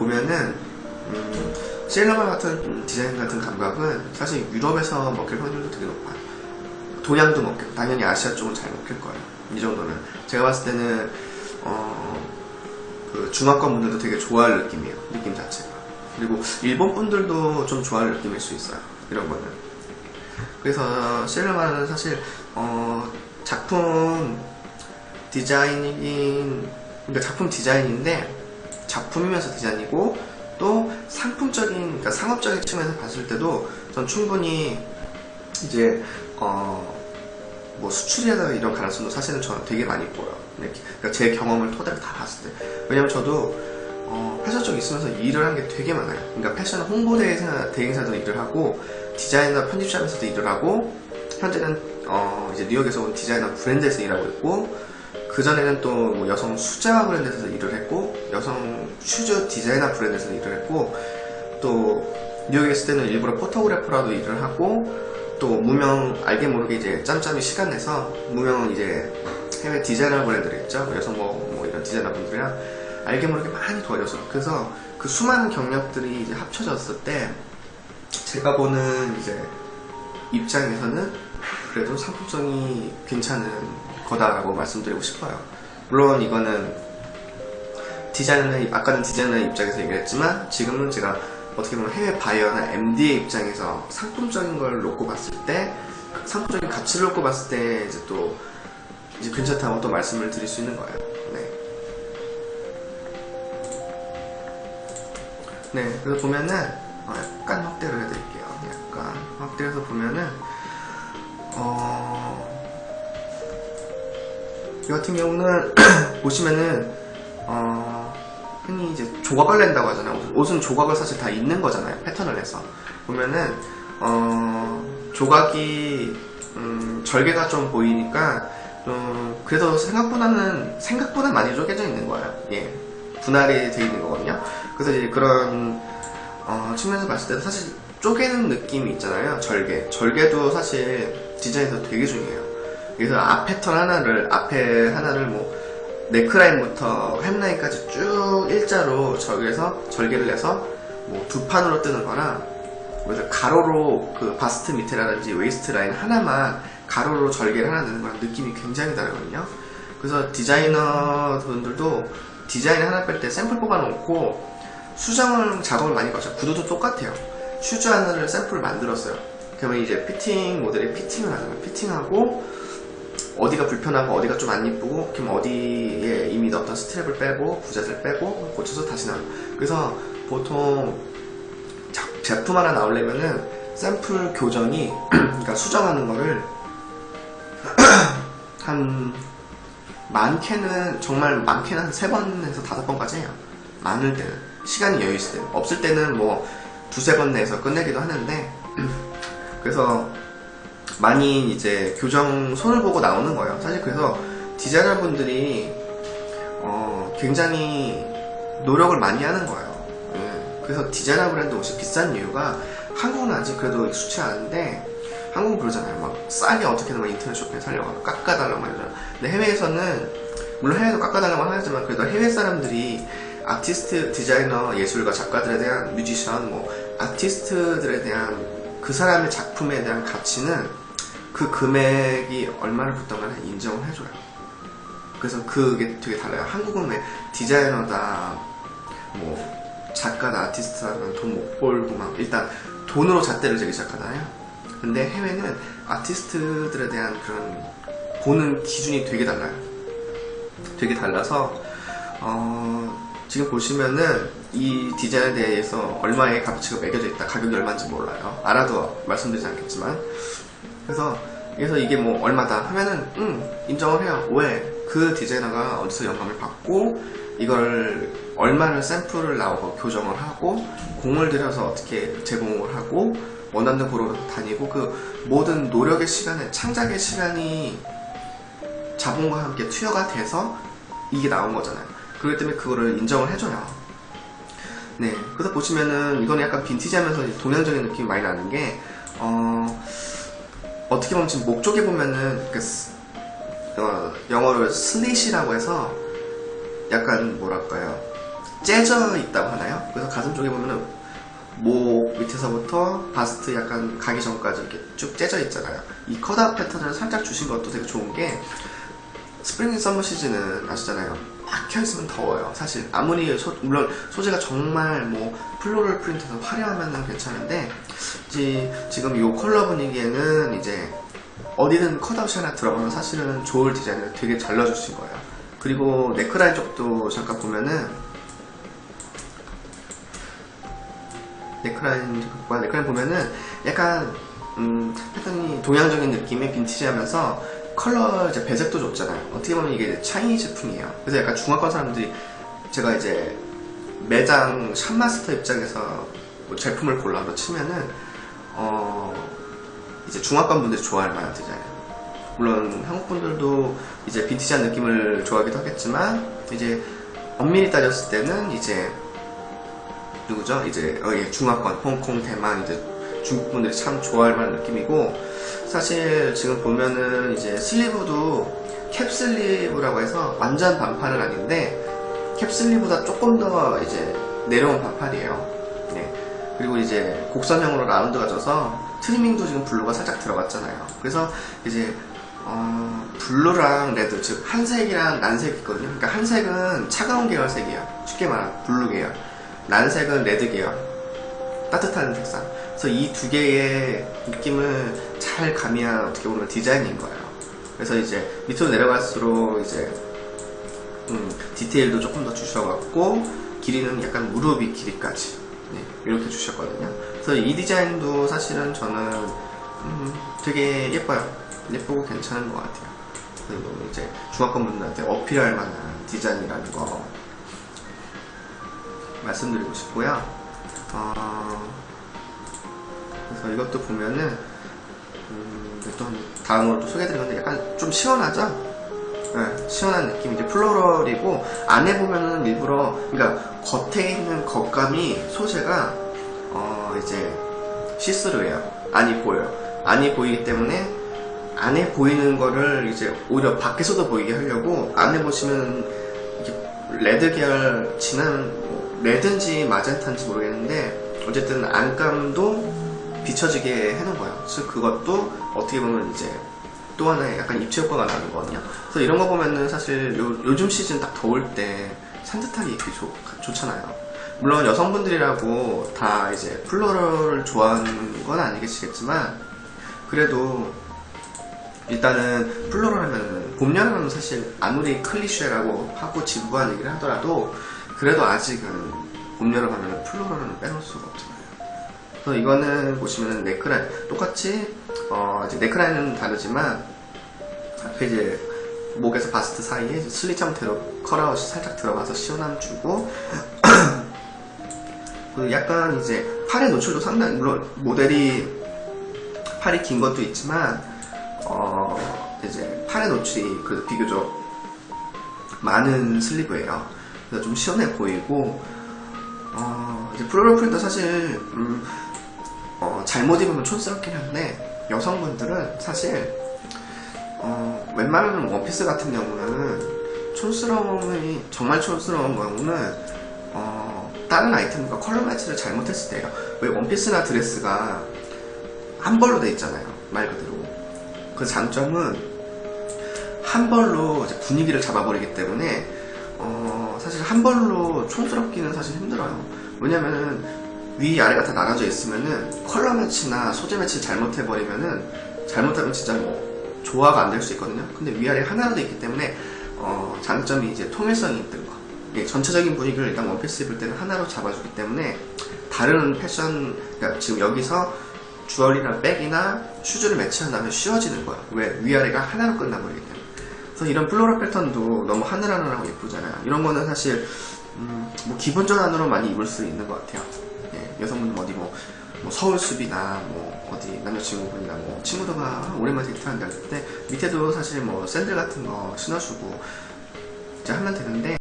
보면은 음, 셀러마 같은 디자인 같은 감각은 사실 유럽에서 먹힐 확률도 되게 높아요. 동양도 먹겠고 당연히 아시아 쪽은 잘 먹힐 거예요. 이 정도는 제가 봤을 때는 어, 그 중화권 분들도 되게 좋아할 느낌이에요. 느낌 자체가. 그리고 일본 분들도 좀 좋아할 느낌일 수 있어요. 이런 거는. 그래서 셀러마는 사실 어, 작품 디자인인 그러니까 작품 디자인인데 작품이면서 디자인이고 또 상품적인 그러니까 상업적인 측면에서 봤을 때도 전 충분히 이제 어 뭐 수출이라든가 이런 가능성도 사실은 저는 되게 많이 보여요. 네, 그러니까 제 경험을 토대로 다 봤을 때 왜냐면 저도 어, 패션 쪽 있으면서 일을 한 게 되게 많아요. 그러니까 패션 홍보대행사 대행사도 일을 하고 디자이너 편집샵에서도 일을 하고 현재는 어, 이제 뉴욕에서 온 디자이너 브랜드에서 일하고 있고 그 전에는 또 뭐 여성 수제화 브랜드에서 일을 했고 여성 슈즈 디자이너 브랜드에서 일을 했고 또 뉴욕에 있을 때는 일부러 포토그래퍼라도 일을 하고 또 무명 알게 모르게 이제 짬짬이 시간 내서 무명 이제 해외 디자이너 브랜드를 있죠. 여성 뭐, 뭐 이런 디자이너 분들이랑 알게 모르게 많이 도와줬어요 그래서 그 수많은 경력들이 이제 합쳐졌을 때 제가 보는 이제 입장에서는 그래도 상품성이 괜찮은 거다라고 말씀드리고 싶어요. 물론 이거는 디자이너의 아까는 디자이너의 입장에서 얘기했지만 지금은 제가 어떻게 보면 해외 바이어나 MD의 입장에서 상품적인 걸 놓고 봤을 때 상품적인 가치를 놓고 봤을 때 이제 또 이제 괜찮다고 또 말씀을 드릴 수 있는 거예요. 네. 네, 그래서 보면은 어, 약간 확대를 해드릴게요. 약간 확대해서 보면은 어, 이 같은 경우는 보시면은 어, 흔히 이제 조각을 낸다고 하잖아요. 옷은- 조각을 사실 다 있는 거잖아요. 패턴을 내서 보면은 어, 조각이 음, 절개가 좀 보이니까 좀 그래도 생각보다는 생각보다 많이 쪼개져 있는 거예요. 예, 분할이 돼 있는 거거든요. 그래서 이제 그런 어, 측면에서 봤을 때도 사실 쪼개는 느낌이 있잖아요. 절개. 절개도 사실 디자인에서 되게 중요해요. 그래서 앞 패턴 하나를, 앞에 하나를 뭐, 네크라인부터 햄라인까지 쭉 일자로 절개해서, 절개를 해서, 뭐, 두 판으로 뜨는 거랑, 그래서 가로로 그 바스트 밑에라든지 웨이스트 라인 하나만 가로로 절개를 하나 내는 거랑 느낌이 굉장히 다르거든요. 그래서 디자이너 분들도 디자인 하나 뺄 때 샘플 뽑아놓고 수정을 작업을 많이 거죠. 구도도 똑같아요. 슈즈 하나를 샘플을 만들었어요. 그러면 이제 피팅 모델에 피팅을 거예요. 피팅하고 어디가 불편하고 어디가 좀안 이쁘고 그럼 어디에 이미 넣었던 스트랩을 빼고 부자들 빼고 고쳐서 다시 나와요. 그래서 보통 자- 제품 하나 나오려면은 샘플 교정이 그러니까 수정하는 거를 한 많게는 정말 많게는 한 세 번에서 다섯 번까지 해요. 많을 때는 시간이 여유 있을 때 없을 때는 뭐 두세 번 내서 끝내기도 하는데 그래서 많이 이제 교정 손을 보고 나오는 거예요. 사실 그래서 디자이너 분들이 어, 굉장히 노력을 많이 하는 거예요. 예. 그래서 디자이너 브랜드 옷이 비싼 이유가 한국은 아직 그래도 익숙치 않은데 한국은 그러잖아요. 막 싸게 어떻게든 막 인터넷 쇼핑에 살려고 깎아달라고 말이잖아요. 근데 해외에서는 물론 해외도 깎아달라고 하지만 그래도 해외 사람들이 아티스트, 디자이너, 예술가, 작가들에 대한 뮤지션, 뭐 아티스트들에 대한 그 사람의 작품에 대한 가치는 그 금액이 얼마를 붙던 간에 인정을 해줘요. 그래서 그게 되게 달라요. 한국은 왜 디자이너다, 뭐 작가다, 아티스트다 돈 못 벌고 막 일단 돈으로 잣대를 재기 시작하잖아요. 근데 해외는 아티스트들에 대한 그런 보는 기준이 되게 달라요. 되게 달라서 어, 지금 보시면은 이 디자인에 대해서 얼마의 값어치가 매겨져 있다 가격이 얼마인지 몰라요 알아도 말씀드리지 않겠지만 그래서 그래서 이게 뭐 얼마다 하면은 음 인정을 해요 왜 그 디자이너가 어디서 영감을 받고 이걸 얼마를 샘플을 나오고 교정을 하고 공을 들여서 어떻게 제공을 하고 원하는 고로 다니고 그 모든 노력의 시간에 창작의 시간이 자본과 함께 투여가 돼서 이게 나온 거잖아요. 그렇기 때문에 그거를 인정을 해줘요. 네. 그래서 보시면은 이거는 약간 빈티지하면서 동양적인 느낌이 많이 나는 게, 어, 어떻게 보면 지금 목 쪽에 보면은 그 스- 어, 영어로 슬릿이라고 해서 약간 뭐랄까요. 째져 있다고 하나요? 그래서 가슴 쪽에 보면은 목 밑에서부터 바스트 약간 가기 전까지 이렇게 쭉 째져 있잖아요. 이 컷아웃 패턴을 살짝 주신 것도 되게 좋은 게 스프링 서머 시즌은 아시잖아요. 막 켜있으면 더워요. 사실 아무리 소- 물론 소재가 정말 뭐 플로럴 프린트에서 화려하면 괜찮은데 이제 지금 이 컬러 분위기에는 이제 어디든 컷아웃이 하나 들어가면 사실은 좋을 디자인을 되게 잘 넣어주신 거예요. 그리고 네크라인 쪽도 잠깐 보면은 네크라인 잠깐 네크라인 보면은 약간 음, 패턴이 동양적인 느낌의 빈티지하면서 컬러 이제 배색도 좋잖아요. 어떻게 보면 이게 차이니 제품이에요. 그래서 약간 중화권 사람들이 제가 이제 매장 샵마스터 입장에서 뭐 제품을 골라서 치면은 어 이제 중화권 분들이 좋아할 만한 디자인. 물론 한국 분들도 이제 빈티지한 느낌을 좋아하기도 하겠지만 이제 엄밀히 따졌을 때는 이제 누구죠? 이제 어, 예, 중화권, 홍콩, 대만 이제 중국 분들이 참 좋아할 만한 느낌이고 사실 지금 보면은 이제 슬리브도 캡슬리브라고 해서 완전 반팔은 아닌데 캡슬리보다 조금 더 이제 내려온 반팔이에요. 네. 그리고 이제 곡선형으로 라운드가 져서 트리밍도 지금 블루가 살짝 들어갔잖아요. 그래서 이제 어, 블루랑 레드 즉 한색이랑 난색이 있거든요. 그러니까 한색은 차가운 계열색이에요. 쉽게 말하면 블루 계열. 난색은 레드 계열. 따뜻한 색상. 그래서 이 두 개의 느낌을 잘 가미한 어떻게 보면 디자인인 거예요. 그래서 이제 밑으로 내려갈수록 이제 음, 디테일도 조금 더 주셔갖고 길이는 약간 무릎이 길이까지 네, 이렇게 주셨거든요. 그래서 이 디자인도 사실은 저는 음, 되게 예뻐요. 예쁘고 괜찮은 것 같아요. 그리고 이제 중학교 분들한테 어필할 만한 디자인이라는 거 말씀드리고 싶고요. 어, 그래서 이것도 보면은 음, 또 다음으로 또 소개해드린 건데 약간 좀 시원하죠? 네, 시원한 느낌. 이제 플로럴이고 안에 보면은 일부러 그러니까 겉에 있는 겉감이 소재가 어 이제 시스루예요. 안이 보여요. 안이 보이기 때문에 안에 보이는 거를 이제 오히려 밖에서도 보이게 하려고 안에 보시면 레드 계열 진한 뭐 레드인지 마젠타인지 모르겠는데 어쨌든 안감도 비춰지게 해놓은 거예요. 그래서 그것도 어떻게 보면 이제 또 하나의 약간 입체 효과가 나는 거거든요. 그래서 이런 거 보면은 사실 요, 즘 시즌 딱 더울 때 산뜻하게 입기 좋, 좋잖아요. 물론 여성분들이라고 다 이제 플로럴을 좋아하는 건 아니겠지만 그래도 일단은 플로럴 하면은 봄, 여름 하면 사실 아무리 클리셰라고 하고 진부한 얘기를 하더라도 그래도 아직은 봄, 여름 하면 플로럴은 빼놓을 수가 없잖아요. 그래서 이거는 보시면은 네크라인 똑같이 어 이제 네크라인은 다르지만 앞에 이제 목에서 바스트 사이에 슬릿 형태로 컬아웃이 살짝 들어가서 시원함 주고 그 약간 이제 팔의 노출도 상당히 물론 모델이 팔이 긴 것도 있지만 어 이제 팔의 노출이 그래도 비교적 많은 슬리브예요. 그래서 좀 시원해 보이고 어 이제 프로럴 프린터 사실 음, 어, 잘못 입으면 촌스럽긴 한데 여성분들은 사실 어, 웬만하면 원피스 같은 경우는 촌스러움이 정말 촌스러운 경우는 어, 다른 아이템과 컬러 매치를 잘못했을 때예요. 왜 원피스나 드레스가 한 벌로 돼 있잖아요. 말 그대로. 그 장점은 한 벌로 분위기를 잡아버리기 때문에 어, 사실 한 벌로 촌스럽기는 사실 힘들어요. 왜냐면은 위 아래가 다 나눠져 있으면은 컬러 매치나 소재 매치를 잘못해버리면은 잘못하면 진짜 뭐 조화가 안 될 수 있거든요. 근데 위아래 하나로 돼 있기 때문에 어, 장점이 이제 통일성이 있는 거. 이게 전체적인 분위기를 일단 원피스 입을 때는 하나로 잡아주기 때문에 다른 패션 그러니까 지금 여기서 주얼리나 백이나 슈즈를 매치한다면 쉬워지는 거야. 왜 위아래가 하나로 끝나버리기 때문에. 그래서 이런 플로럴 패턴도 너무 하늘하늘하고 예쁘잖아요. 이런 거는 사실 음, 뭐 기본 전환으로 많이 입을 수 있는 것 같아요. 예, 여성분 어디 뭐, 뭐 서울 숲이나 뭐 어디 남자친구분이나 뭐 친구들과 오랜만에 데이트한다 할때 밑에도 사실 뭐 샌들 같은 거 신어주고 이제 하면 되는데